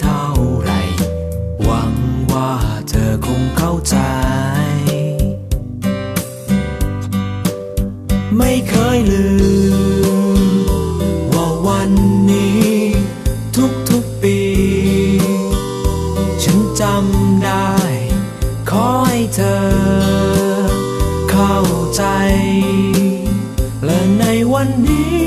เท่าไร หวังว่าเธอคงเข้าใจ ไม่เคยลืม ว่าวันนี้ ทุกทุกปี ฉันจำได้ ขอให้เธอ เข้าใจ และในวันนี้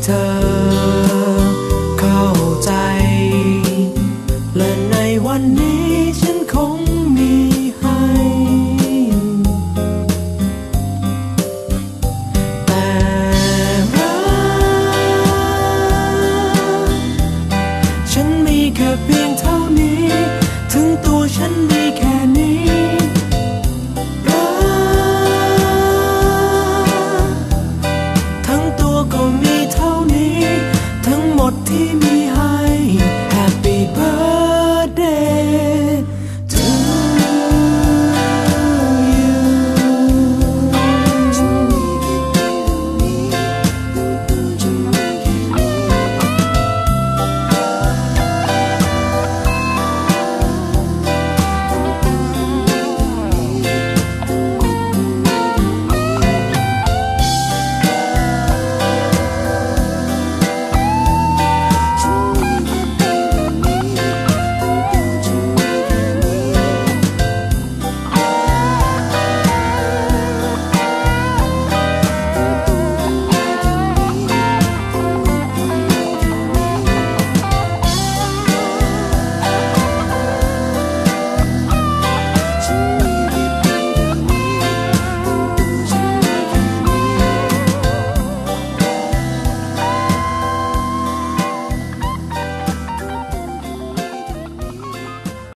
Time. motivo.